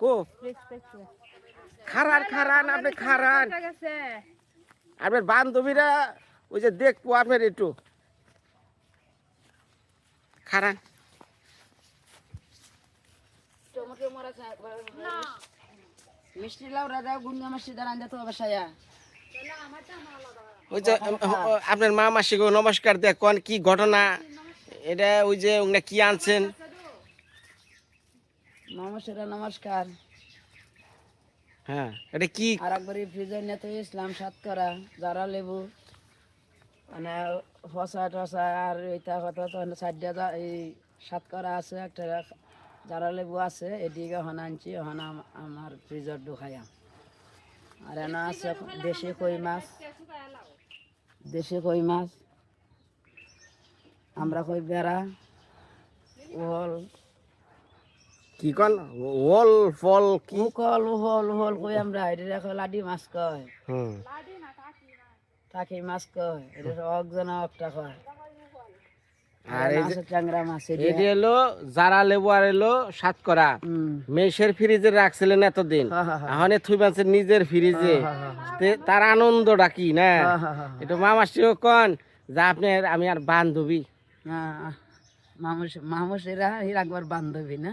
কো? খারান খারান আপনি খারান। আপনার বান্ধবীরা ওই যে দেখব আপনার একটু। খারান। মিষ্টি লাউ রাজা গুন্ডা মিষ্টি দাঁড়ান তো বাসায়া ওই যে আপনার মা মাসি গো নমস্কার দেখ কোন কি ঘটনা? এটা ওই যে কি আনছেন? নমস্কার নমস্কার। হ্যাঁ এটা কি? আর একবার ফ্রিজের নিয়ে তো ইসলাম সাত করা যারা লেবু মানে ফসা টসা আর এটা কথা তো সাইডটা এই সাত করা আছে একটা যারা লেবু আছে এদিকে হন আনছি হন আমার ফ্রিজর ঢুকাইয়া। আর এনে আছে দেশি কই মাছ। দেশি কই মাছ। আমরা কই বেড়া ওল কি কন? ওল ফল কি? উকল উহল উহল কই আমরা? এটা দেখো লাডি মাছ কয়। হুম। টাকি মাছ কয়। এটা অকজনা একটা কয়। আর এই যে ট্যাংরা মাছ এটি এলো যারা লেবু আর এলো সাত করা। মেষের ফ্রিজে রাখছিলেন এতদিন। এখন থুই বানছে নিজের ফ্রিজে। তার আনন্দটা কি না। এটা মামাসিও কন যা আপনার আমি আর বান্ধবী। মামুস মামুস এরা এর একবার বান্ধবী না?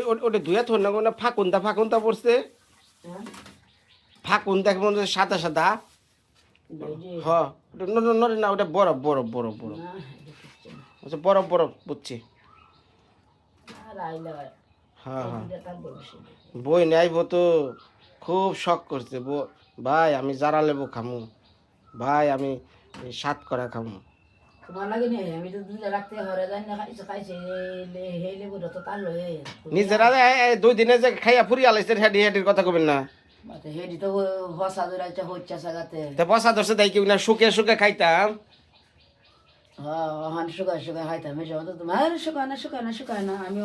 ওটা ওটা- দুয়া থর না কোনো পড়ছে। হ্যাঁ? মনে সাদা সাদা। হ ন- ওটা বরফ বরফ বরফ বরফ। আচ্ছা বরফ বরফ বুঝছি। হ্যাঁ। হ্যাঁ। বই নেইব তো খুব শখ করছে ভাই আমি জারা লেবু খামু। ভাই আমি সাত করা খামু। তোমার লাগে নি আমি তো দুধে রাখতে হরে জানি না খাইছে খাইছে তো তার লয়ে নিজেরা দুই দিনে যে খাইয়া ফুরিয়া লাইছে হেডি হেডির কথা কবেন না হেডি তো হসা দৌড়াইছে হচ্ছে সাগাতে তা বসা ধরছে দেয় কেউ না শুকে শুকে খাইতাম হ্যাঁ শুকায় শুকায় খাইতাম এসে তো তোমার শুকায় না শুকায় না শুকায় না আমি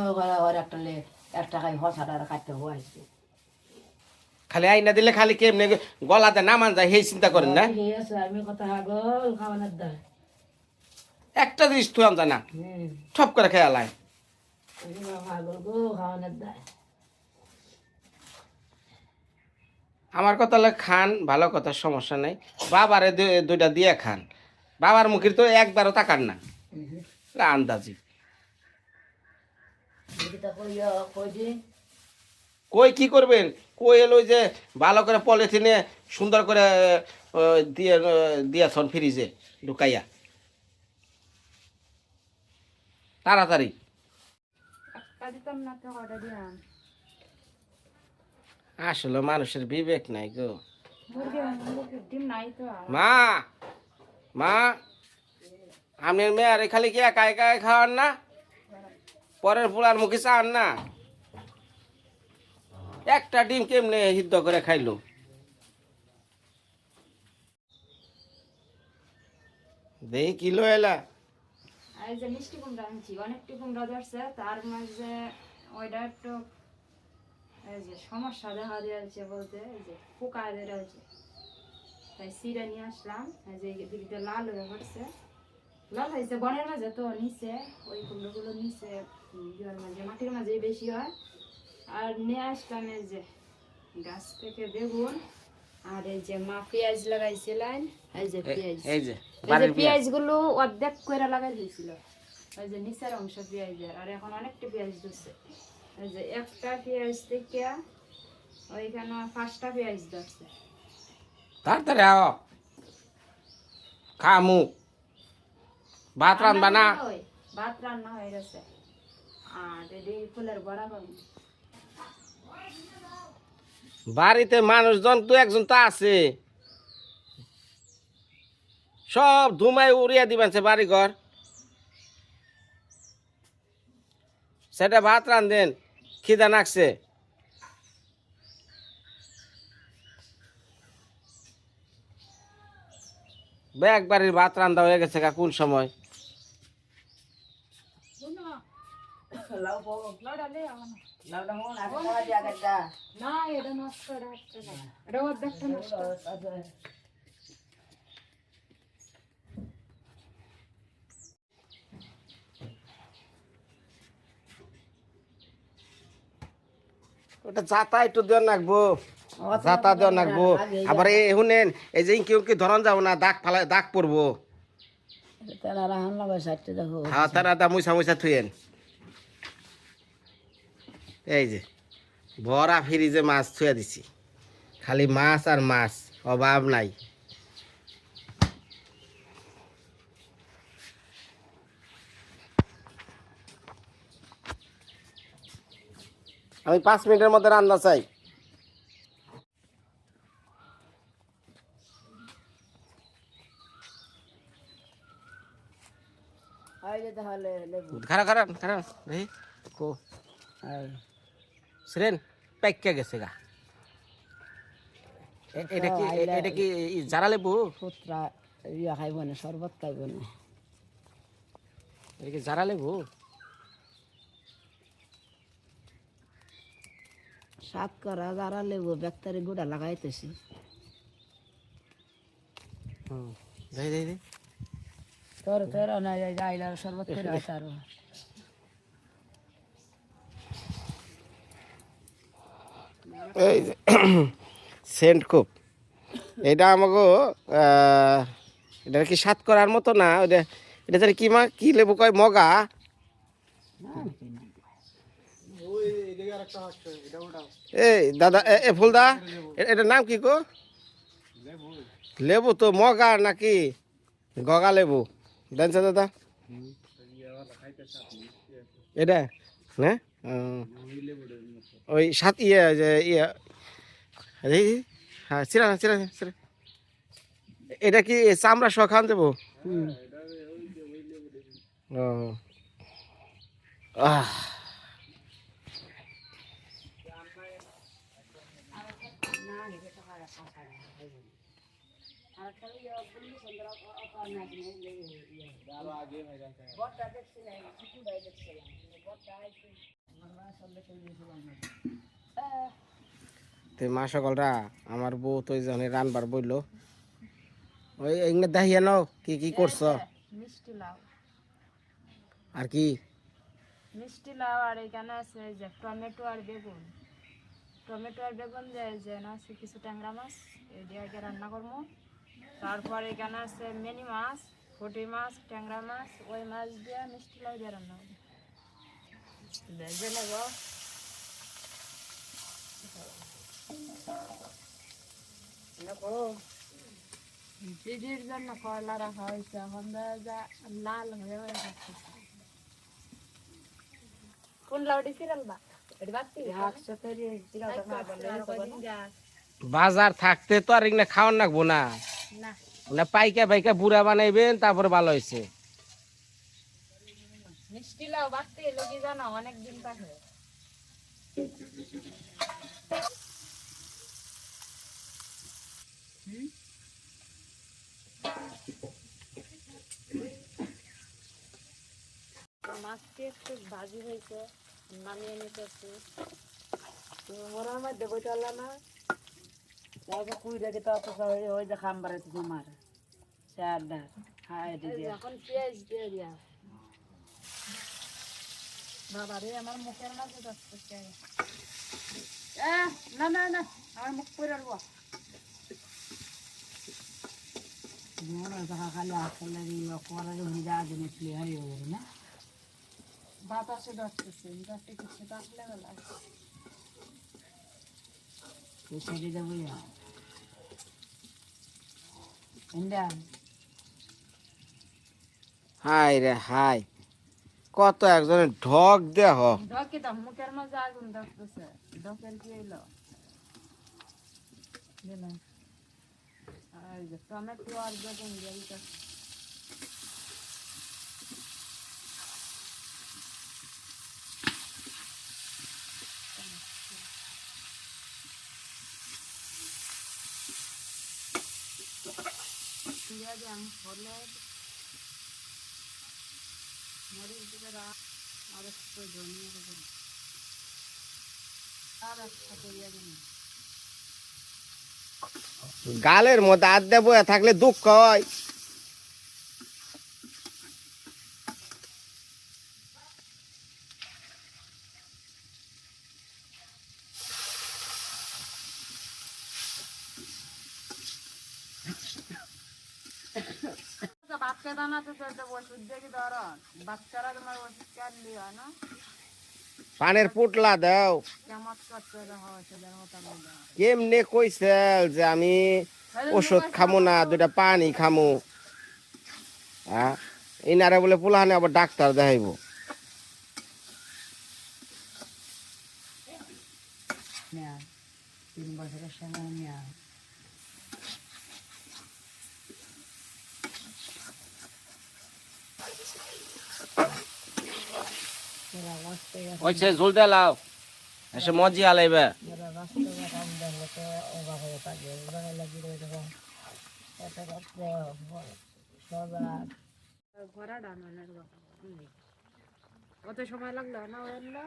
ওর একটা লে একটা খাই হসাটা খাইতে হওয়াইছি খালি আইনা দিলে খালি কেমনে গলাতে নামান যায় সেই চিন্তা করেন না আমি কথা হাগল খাওয়ানোর দায় একটা জিনিস তুই জানা না। ঠপ করে খেয়াল দায়। আমার কথা হলে খান ভালো কথা সমস্যা নাই। বাবারে দুইটা দিয়ে খান। বাবার মুখের তো একবারও তাকান না। আন্দাজি। কই কি করবেন? কই এলো যে ভালো করে পলিথিনে সুন্দর করে দিয়ে দিয়েছন ফ্রিজে ঢুকাইয়া। তাড়াতাড়ি। আসলে মানুষের বিবেক নাই গো। মা মা আপনার মেয়ারে খালি কি একা একা খাওয়ান না? পরের পোলার মুখে চান না? একটা ডিম কেমনে সিদ্ধ করে খাইলো দেই কিলো এলা এই যে মিষ্টি কুমড়া আনছি, অনেকটি কুমড়া ধরছে, তার মাঝে ওইটা একটু, এই যে সমস্যা দেখা দিয়েছে বলতে, এই যে পোকায় ধরেছে তাই সিরে নিয়ে আসলাম, এই যে দিদিতে লাল হয়ে পড়ছে। লাল হয়েছে বনের মাঝে তো, নিচে, ওই কুমড়োগুলো নিচে ইয়ের মাঝে, মাটির মাঝে বেশি হয়। আর নিয়ে আসলাম এই যে গাছ থেকে বেগুন। আর এই যে মা পেঁয়াজ লাগাইছিলেন এই যে পেঁয়াজ। এই যে এই যে বাড়ির পেঁয়াজ। পেঁয়াজগুলো অর্ধেক করে লাগাই দিয়েছিল। ওই যে নিচের অংশ পেঁয়াজের আর এখন অনেকটা পেঁয়াজ ধরছে। ওই যে একটা পেঁয়াজ থেকে ওইখানে পাঁচটা পেঁয়াজ ধরছে। তাড়াতাড়ি আও। খামু। ভাত রান্না না? ভাত রান্না হয়ে গেছে। আর ফুলের বড়া করব বাড়িতে মানুষজন তো একজন তো আছে। সব ধুমাই উড়িয়া দিবেন সে বাড়ি ঘর সেটা ভাত রান্ধেন খিদা নাকছে ব্যাগ বাড়ির ভাত রান্ধা হয়ে গেছে কোন সময় লাউ পাবো লড়ালে আমার না। লাউটা মন আছে খাওয়া দিয়া গেছে না এটা নষ্ট এটা হচ্ছে না এটা অর্ধেকটা নষ্ট ওটা যাতা একটু দেওয়া নাকবো যাতা দেওয়া নাকবো আবার এই শুনেন এই যে ইনকি উনকি ধরন যাব না দাগ ফালা দাগ পড়ব। তারা রাহান লাগাই সাইডটা দেখো। হ্যাঁ তারা দা মুইসা মুইসা থুয়েন। এই যে ভরা ফ্রিজে মাছ থুয়া দিছি। খালি মাছ আর মাছ অভাব নাই। আমি পাঁচ মিনিটের মধ্যে রান্না চাই। যে খারাপ খারাপ খারাপ। কো। সিরেন পেকে গেছে গা এটা কি এটা কি জারা লেবু পুত্রা ইয়া খাইব না শরবত খাইব না এটা কি জারা লেবু সাত করা যারা লেবু ব্যাক্তারি গুড়া লাগাইতেছি হুম দেখি দেখি। তোর তোর না আইলার শরবত করে হয়তো এই সেন্ট খুব এটা আমাকে এটা কি সাত করার মতো না? ওটা এটা জানি কি মা, কি লেবু কয়, মগা? এই দাদা, এ- ফুলদা এটার নাম কি গো? লেবু তো মগা নাকি গগা লেবু? জানছো দাদা? এটা ও। ওই সাত ইয়ে ইয়ে। হ্যাঁ চিরা না চিরা এটা কি চামড়া সহ খান দেবো? ও। আহ। তে মা সকলরা আমার বউ তো জন্য রানবার বলল। ওই এগুলো দেখিয়ে নাও কি কি করছ? মিষ্টি লাউ। আর কি? মিষ্টি লাউ আর এখানে আছে যে টমেটো আর বেগুন। টমেটো আর বেগুন দিয়ে যে না আছে কিছু ট্যাংরা মাছ এই দিয়ে আগে রান্না করব। তারপর এখানে আছে মিনি মাছ ফুটি মাছ ট্যাংরা মাছ ওই মাছ দিয়ে মিষ্টি লাউ দিয়ে রান্না করব। ভেজে নেব দিদির জন্য কয়লা রাখা হয়েছে এখন লাল হয়ে হয়ে যাচ্ছে কোন লাউডি সিরিয়াল বা এটি বাতি একসাথে যে চিরাটা না বলে বাজার থাকতে তো আর এগুলো খাওয়ান লাগবো না। না। না পাইকা পাইকা বুড়া বানাইবেন তারপরে ভালো হয়েছে মিষ্টি লাউ বাতি এলো কি জানো? অনেক দিন থাকে মাছটি একটু ভাজি হয়েছে নামিয়ে নিতেছি। ওরা মধ্যে বইতে না। তারপর কুই রেখে তো অত ওই যে খাম্বারে তো তোমার চার ডাক হায় এখন পেঁয়াজ দিয়ে দিয়া। বাবা রে আমার মুখের মাঝে যাচ্ছে না না না আমার মুখ করে হয় না? বাতাসে যাচ্ছে যাতে কিছু ডাকলে বেলা সেটি দেবো হাই রে হাই। কত একজনের ঢক দেহ ঢকে দাম মুখের মাঝে আগুন ডাকতেছে ঢকের কি এলো দিলাম আর এই যে টমেটো আর বেগুন দিয়ে দিতে। দিয়ে দিলাম আর আর গালের মধ্যে আদ্যা দেবো থাকলে দুঃখ হয় বাচ্চা দানাতে তো একটা ওষুধ দেখি ধরো বাচ্চারা তোমার ওষুধ চাললি হয় না পানের পুটলা দাও। কেমন কইছেল যে আমি ওষুধ খামো না দুটা পানি খামো। হ্যাঁ? ইনারে বলে পোলাহানে আবার ডাক্তার দেখাইব। তিন বছরের সময় নেয় এরা রাস্তায় কইছে ঝুল দেলাও এসে মজি হালাইবে এরা রাস্তায় কাম দেখলে তো অবাক হয়ে থাকে ওরা লাগি এরকম এটা করতে সদা ঘোড়া ডানানের কত সময় লাগল না ওগুলো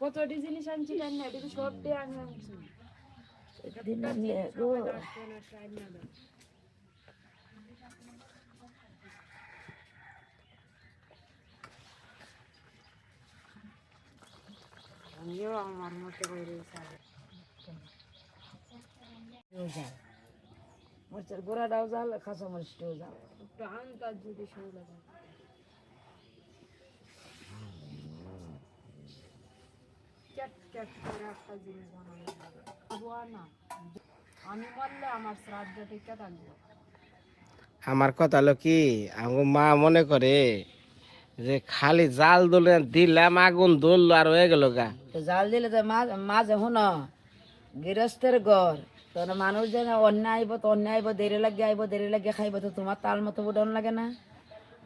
কতটি জিনিস আনছি কেন না এটা তো সবটি আমি আনছি আমিও আমার মতো করে গোড়াটাও জাল খাসা মরিচটাও জাল একটু আনতার যদি সৌ লাগে আমার কথা হলো কি, আমার মা মনে করে যে খালি জাল দলে দিলাম আগুন ধরলো আর হয়ে গেল গা। জাল দিলে তো মাঝে শুন গৃহস্থের ঘর তোর মানুষ যেন অন্য আইব তো অন্য আইব দেরি লাগে আইব দেরি লাগে খাইব তো তোমার তাল মতো বুডন লাগে না।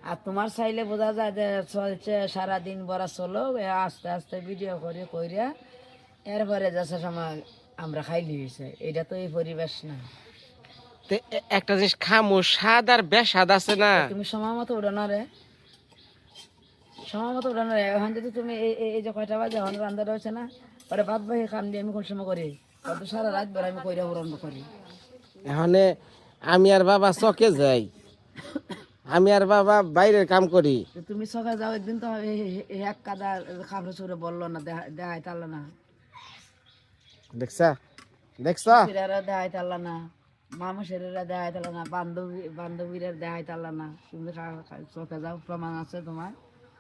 আর তোমার চাইলে বোঝা যায় যে চলছে সারাদিন বড়া চলো আস্তে আস্তে ভিডিও করে কইরা এরপরে যাচ্ছে সময় আমরা খাইলি হয়েছে এটা তো এই পরিবেশ না। তে একটা জিনিস খামু স্বাদ আর বেস্বাদ আছে না। তুমি সময় মতো উঠো না রে। সময় মতো এখন যদি তুমি এই যে কয়টা বাজে এখন রান্না রয়েছে না পরে ভাত বাহি খান দিয়ে আমি কোন সময় করি। কত সারা রাত বেড়ে আমি কইরা উড়ন করি। এখানে আমি আর বাবা চকে যাই। আমি আর বাবা বাইরের কাম করি। তুমি সকালে যাও একদিন তো এক কাদা খাবড়ে চুরে বলল না দেখা- দেখাই তারলো না। দেখছা? দেখছা? দেখাই তারলো না মামুসেরা দেখাই তারলো না বান্ধবী বান্ধবীরা দেখাই তারলো না। তুমি চোখে যাও প্রমাণ আছে তোমার।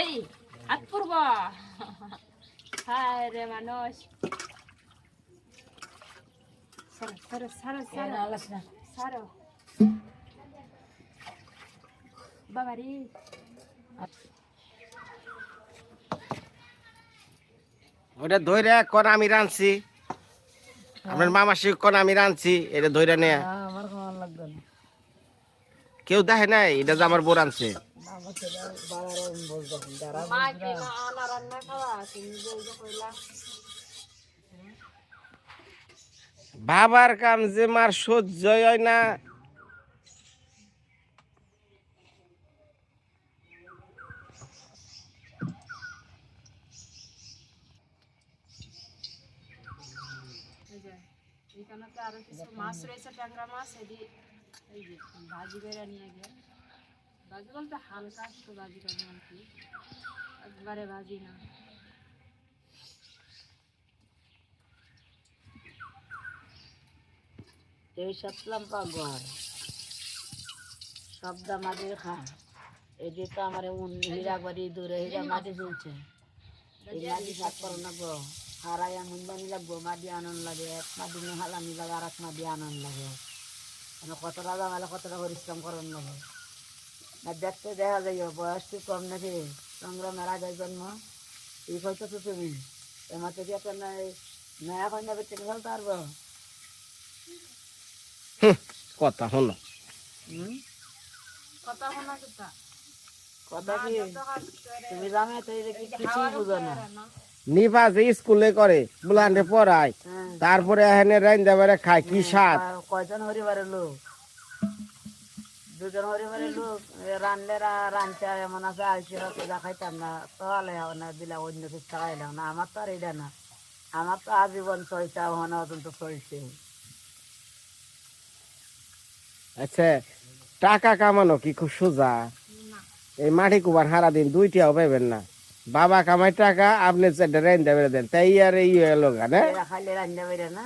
এই হাত পূর্ব। হায় রে মানুষ। সারো সারো সারো সারো। সারো। বাবারি ওটা ধইরা কোন আমি রাঁধছি আপনার মামাসি কোন আমি রাঁধছি এটা ধইরা নে হ্যাঁ, কেউ দেখে নাই এটা যে আমার বউ রাঁধছে বাবার কাম যে মার সহ্যই হয় না। এখানে তো আরও কিছু মাছ রয়েছে ট্যাংরা মাছ এদি এই যে ভাজি করে নিয়ে গিয়ে ভাজি বলতে হালকা একটু ভাজি করে আর কি? একবারে ভাজি না। তেইশ সাতলাম পাগর সবদা মাটি খান। এটি তো আমার হীরা বাড়ি দূরে হীরা মাটি চলছে। এই মাটি সাত করো না গো। হারাই এমন বানি লাগবো মাটি আনন্দ লাগে। এক মাটি হালানি লাগে আর এক মাটি আনন্দ লাগে। মানে কতটা জামালে কতটা পরিশ্রম করার লাগে। দেখতে দেখা যায় বয়স তো কম নাকি? সংগ্রামের আগে জন্ম এই হয়তো তো তুমি? একটা নয়া কন্যা বেঁচে ফেলতে পারব। কথা হলো। কথা শোনা কথা কথা কি? তুমি জানো তো এই যে কি- কিছুই বুঝো না। স্কুলে করে বুলান্ডে পড়ায় হ্যাঁ। তারপরে এখানে রাইন্দা বেড়ে খায় কি স্বাদ? আর কয়জন হরিবারের লোক? দুজন হরিবারের লোক রানলে রানতে এমন আছে আইসির পূজা খাইতাম না তাহলে না দিলা অন্য কিছু খাইলাম না আমার তো আর এটা না। আমার তো আজীবন চলছে ওখানে অতন্ত চলছে আচ্ছা টাকা কামানো কি খুব সোজা? এই মাটি কুবার হারা দিন দুইটাও পাইবেন না। বাবা কামাই টাকা আপনি রাইন্দা বেড়ে দেন তাই আর এই লোক না? খাইলে রান্না বেরে না।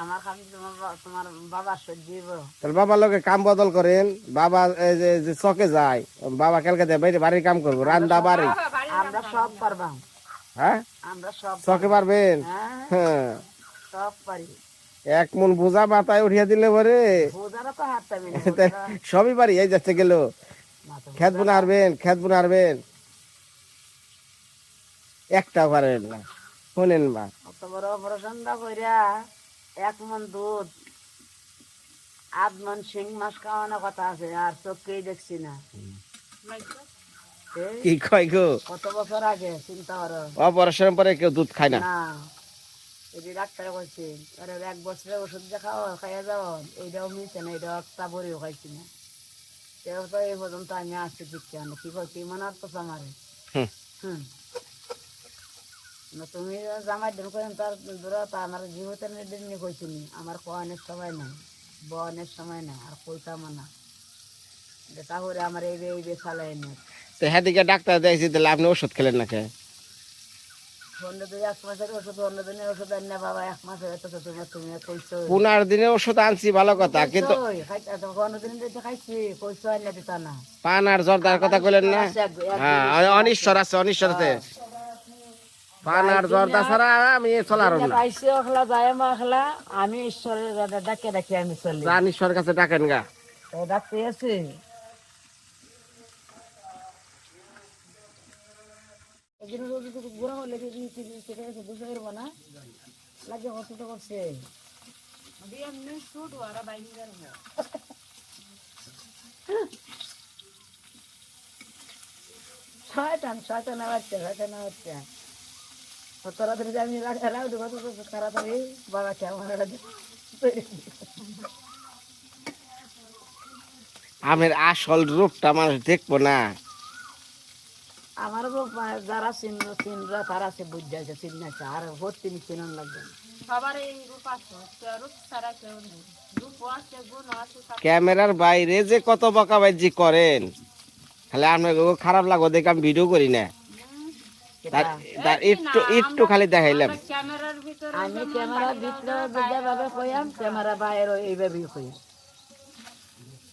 আমার খাম তোমার তোমার বাবা সজ্জিব তাহলে বাবার লোকে কাম বদল করেন। বাবা এই যে যে চকে যায় বাবা কালকে বাইরে বাড়ির কাম করব রান্দা বাড়ি। আমরা সব পারবাম। হ্যাঁ? আমরা সব চকে পারবেন? হ্যাঁ। হ্যাঁ। সব পারি। এক মন বোঝা মাথায় উঠিয়ে দিলে পরে। সবই পারি এই যাচ্ছে গেল। খেত বুনে হারবেন খেত বুনে হারবেন। একটা পারেন না। শোনেন বা অত বড় অপারেশনটা কইরা এক মন দুধ আধ মন শিং মাছ খাওয়ানোর কথা আছে আর চোখকেই দেখছি না। কি কয় গো? কত বছর আগে চিন্তা করো। অপারেশন পরে কেউ দুধ খায় না? এটি ডাক্তারে কইছে আরে এক বছরের ওষুধ যে খাও খাইয়া যাও এইটাও মিলছে না এইটাও একটা বড়িও খাইছি না। তো এই পর্যন্ত আমি আসছি দিচ্ছি না কি করছি মনে আর তো আমারে হুম। তুমি জামাই দিন করেন তার দূরতা আমার জীবতের দিন নিয়ে কইছিনি। আমার কোয়ানের সময় নাই বনের সময় নাই আর কইতাম না। তাহলে আমার এই এই বে চালাই না তো হ্যাঁ দিকে ডাক্তার দেখছি তাহলে আপনি ওষুধ খেলেন না কে? হয়ে পুনার দিনে ওষুধ আনছি ভালো কথা কিন্তু জর্দার কথা না? হ্যাঁ অনিশ্বর আছে অনিশ্বর আছে। পান আর জর্দা ছাড়া আমি চলার না যায় মা আমি ঈশ্বরের ডাকে ডাকে আমি চলি। জান কাছে ডাকেন গা। ডাকতে আছে। একদিন রোজ না। লাগে শয়তান শয়তান শয়তান আমি কত তাড়াতাড়ি আমার আমের আসল রূপটা মানুষ দেখব না আমার যারা চিহ্ন চিহ্নরা তারা সে বুঝ যাচ্ছে চিহ্নাছে আর ভর্তি চিহ্ন লাগবে রূপ রূপ রূপ ক্যামেরার বাইরে যে কত বকাবাজি করেন তাহলে আপনার খারাপ লাগো দেখে আমি ভিডিও করি না। তার তার একটু একটু খালি দেখাইলাম। আমি ক্যামেরা ভিতরে যেভাবে কইয়াম ক্যামেরা বাইরে এইভাবেই কই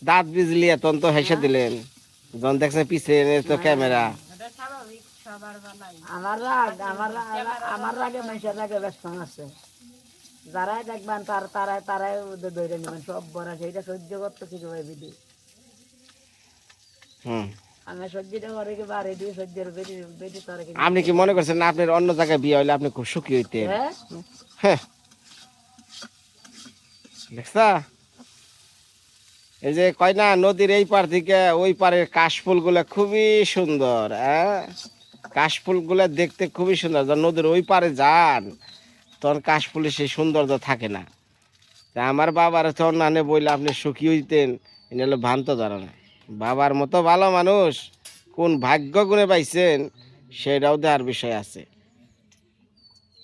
দাঁত বিজলি এত তো হেসে দিলেন। যখন দেখছে পিছনে তো ক্যামেরা। এটা স্বাভাবিক আমার রাগ আমার আমার রাগে মানুষের রাগে ব্যস্ত আছে। যারাই দেখবেন তার তারাই তারাই ওদের ধরে নেবেন। সব বড় সেইটা সহ্য করতে শিখবে বিধি? হুম। আপনি কি মনে করছেন না আপনার অন্য জায়গায় বিয়ে হইলে আপনি খুব সুখী হইতেন? হ্যাঁ। হ্যাঁ। দেখছা? এই যে কয় না নদীর এই পার থেকে ওই পারের কাশফুলগুলা খুবই সুন্দর হ্যাঁ? কাশফুলগুলা দেখতে খুবই সুন্দর। যখন নদীর ওই পারে যান তখন কাশফুলের সেই সৌন্দর্য থাকে না। তা আমার বাবার তো অন্যান্য বইলে আপনি সুখী হইতেন এটা হলো ভ্রান্ত ধারণা। বাবার মতো ভালো মানুষ কোন ভাগ্য গুণে পাইছেন সেটাও দেওয়ার বিষয় আছে।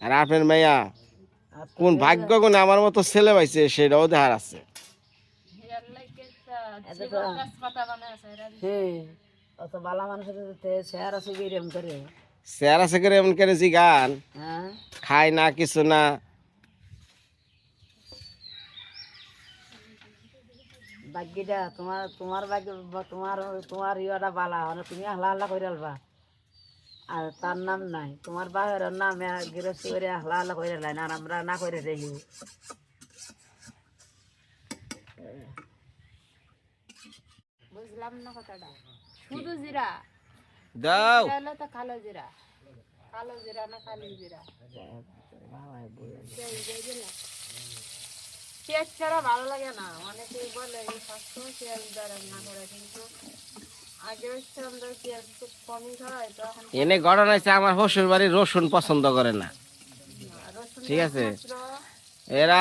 আর আপনার মেয়া কোন ভাগ্য গুণে আমার মতো ছেলে পাইছে সেটাও দেখার আছে। শেয়ার আছে করে? স্যার আছে করে এমন করে জি গান। হ্যাঁ। খায় না কিছু না ভাগ্যটা তোমার তোমার ভাগ্য তোমার তোমার ইয়েটা বালা মানে তুমি আহলা আহলা করে আলবা। আর তার নাম নাই তোমার বাহের নাম গৃহস্থ করে আহলা আহলা করে লাই আর আমরা না করে দেখি বুঝলাম না কথাটা। শুধু জিরা। দাও। হলো তো কালো জিরা। কালো জিরা না কালো জিরা। পেঁয়াজ ছাড়া ভালো লাগে না। অনেকেই বলে এই সবসময় পেঁয়াজ করে কিন্তু হচ্ছে এনে ঘটনা হয়েছে আমার শ্বশুর বাড়ি রসুন পছন্দ করে না। ঠিক আছে? এরা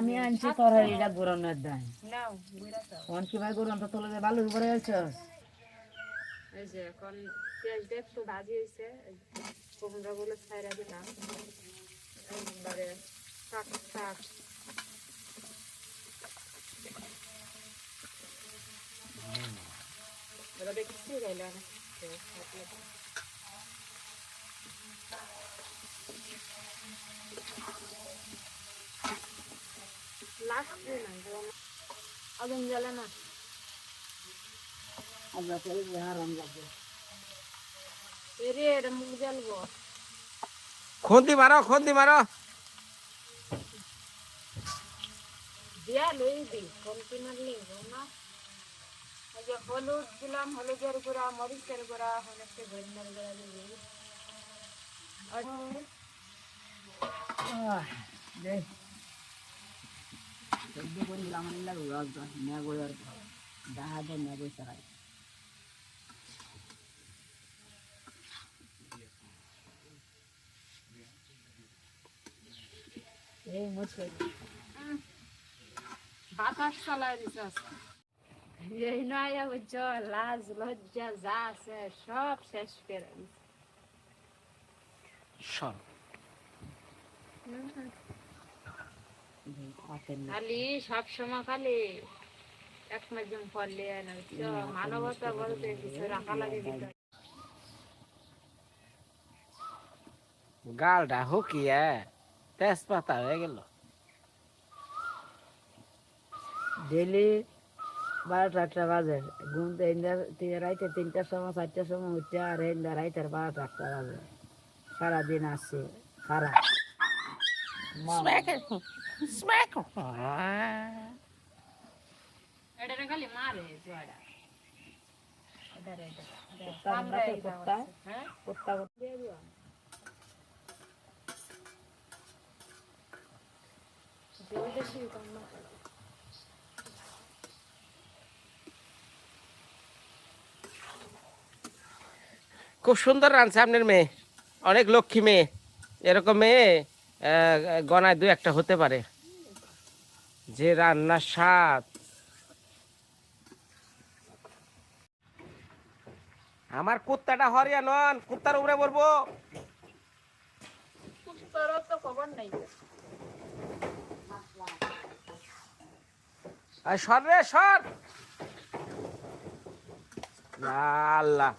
আমি আনছি কোন কি ভাই তো তোলে উপরে আছে এই যে এখন পেঁয়াজটা একটু ভাজি হয়েছে। কুমড়া গুলো ছাইরা দিলাম একবারে শাক শাক ওটা দেখছি গেলাম লাগছে না আগুন জ্বালা না আমরা চলে হারাম লাগবে এরে এটা মুখ জ্বালবো খন্তি মারো খন্তি মারো। হলুদ দিলাম হলুদের গুঁড়া মরিচের গুঁড়া অনেকটা ধনিয়ার গুঁড়া দিবি দেখ সহ্য করি আমার লাগবে রস নেগো আর ডাহা দে। নেগো এই মুশকিল বাতাস চালাই দিছে আজকে। এই নয় বুঝছ লাজ লজ্জা যা আছে সব শেষ করে দিছে। সর। খালি সব সময় খালি এক মাঝে বুঝছ মানবতা বলতে কিছু রাখা লাগে গালটা হুকিয়ে। তেজপাতা হয়ে গেল। ডেলি বারোটা একটা বাজে। ঘুম রাইতে তিনটার সময় চারটার সময় উঠতে আর এন্দা রাইতের বারোটা একটা বাজে। সারাদিন আসছে এটা এটা কুত্তা কুত্তা হ্যাঁ কুত্তা দিয়ে দিও জোর খুব সুন্দর রাঁধছে আপনার মেয়ে। অনেক লক্ষ্মী মেয়ে। এরকম মেয়ে গনায় দু একটা হতে পারে। যে রান্নার স্বাদ। আমার কুত্তাটা হরিয়া নন কুত্তার উপরে বলব। তোর তো খবর নাই। আর সর রে সর। আল্লাহ।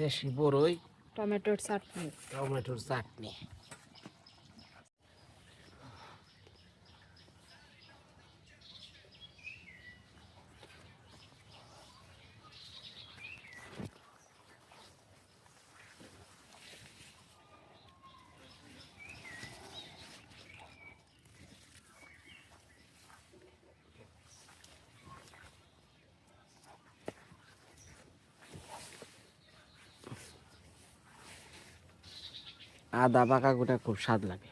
দেশি বড়ই টমেটোর চাটনি। টমেটোর চাটনি। আদা পাকা গোটা খুব স্বাদ লাগে।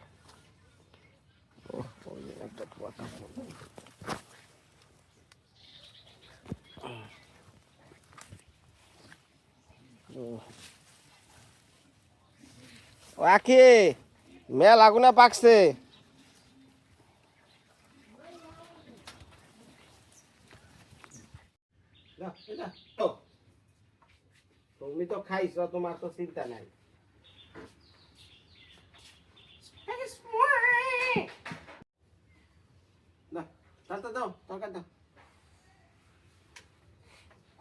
আখি, মেল আগুনা পাকছে। তুমি তো খাইছ, তোমার তো চিন্তা নাই না, তাড়াতাড়ি দাও তরকারি দাও।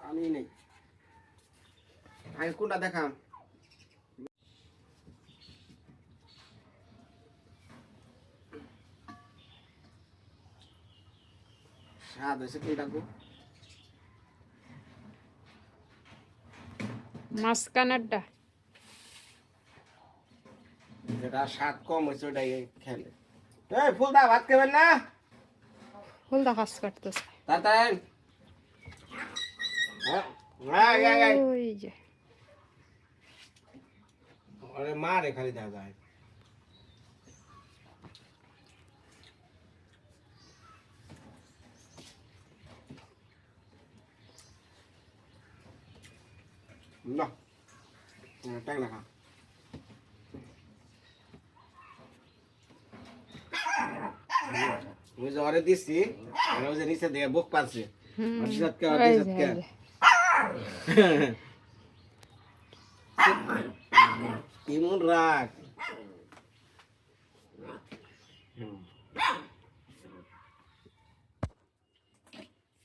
আমি নেই। আগে কোনটা দেখাম? স্বাদ হয়েছে কোনটা গো? মাঝখানেরটা। যেটা স্বাদ কম হয়েছে ওটাই খেলে। এই ফুলদা ভাত খাবেন না? ফুলদা কাজ করতেছে। ওই যে আরে মারে খালি দেখা না টাক অরে দিছি আর ওই যে নিচে দিয়ে বুক পাচ্ছে হুম, অর্ধেক কে, ওই অর্ধেক যে, কে। ওই যে। ইমন রাখ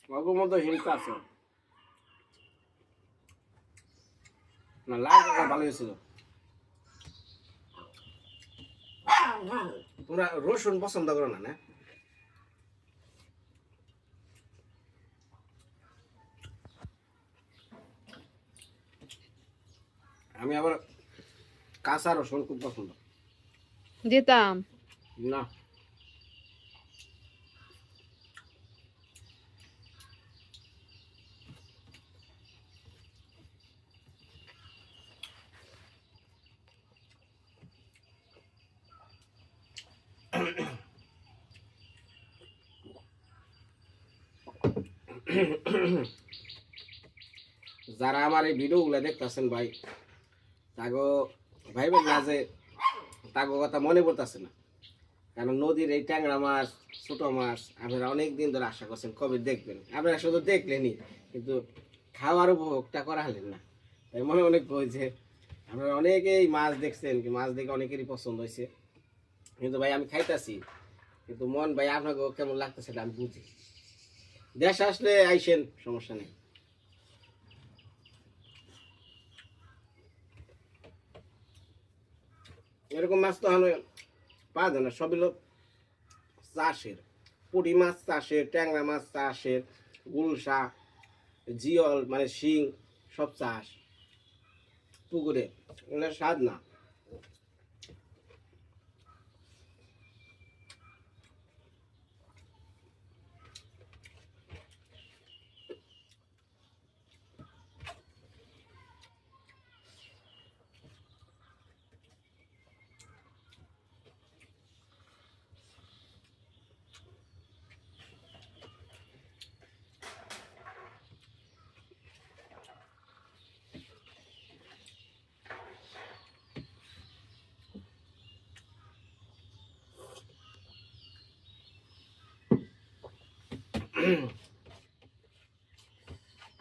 বাবুর মতো হিংসা আছে। না লাল ভালো হয়েছিল। তোমরা রসুন পছন্দ করো না না? আমি আবার কাঁচা রসুন খুব পছন্দ। দিতাম। না। যারা আমার এই ভিডিওগুলো দেখতেছেন ভাই তাগো ভাইবেন না যে তাগো কথা মনে পড়তেছে না। কারণ নদীর এই ট্যাংরা মাছ, ছোট মাছ, আপনারা অনেক দিন ধরে আশা করছেন কবে দেখবেন। আপনারা শুধু দেখলেনই, কিন্তু খাওয়ার উপভোগটা করা হলেন না। তাই মনে অনেক হয়েছে আপনারা অনেকেই মাছ দেখছেন কি মাছ দেখে অনেকেরই পছন্দ হয়েছে। কিন্তু ভাই, আমি খাইতাছি, কিন্তু মন ভাই আপনাকে কেমন লাগতেছে আমি বুঝি। দেশ আসলে আইসেন, সমস্যা নেই। এরকম মাছ তো হলো পাওয়া যায় না। সবই লোক চাষের। পুঁটি মাছ চাষের, ট্যাংরা মাছ চাষের, গুলশা জিয়ল মানে শিং, সব চাষ। পুকুরে। এগুলো স্বাদ না।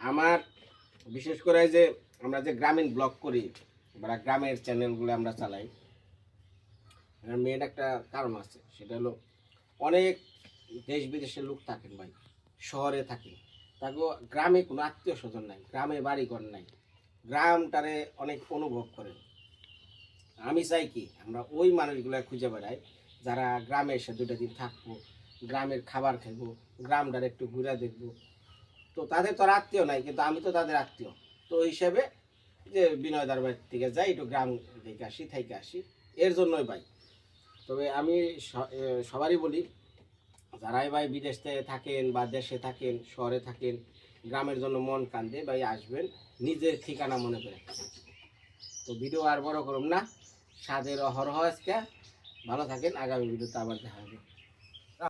আমার, বিশেষ করে যে আমরা যে গ্রামীণ ব্লগ করি বা গ্রামের চ্যানেলগুলো আমরা চালাই মেন একটা কারণ আছে, সেটা হলো অনেক দেশ বিদেশের লোক থাকেন ভাই, শহরে থাকেন। তাকে গ্রামে কোনো আত্মীয় স্বজন নাই, গ্রামে বাড়ি ঘর নাই, গ্রামটারে অনেক অনুভব করেন। আমি চাই কি, আমরা ওই মানুষগুলো খুঁজে বেড়াই, যারা গ্রামে এসে দুটা দিন থাকব, গ্রামের খাবার খাব গ্রামটার একটু ঘুরে দেখব। তো তাদের তো আর আত্মীয় নাই, কিন্তু আমি তো তাদের আত্মীয়। তো ওই হিসাবে যে বিনয় দরবার থেকে যাই, একটু গ্রাম থেকে আসি থেকে আসি। এর জন্যই ভাই। তবে আমি সবারই বলি, যারাই ভাই বিদেশ থেকে থাকেন বা দেশে থাকেন, শহরে থাকেন, গ্রামের জন্য মন কান্দে ভাই আসবেন, নিজের ঠিকানা মনে করে। তো ভিডিও আর বড় করুন না। স্বাদের অহরহ আজকে। ভালো থাকেন, আগামী ভিডিওতে আবার দেখা হবে।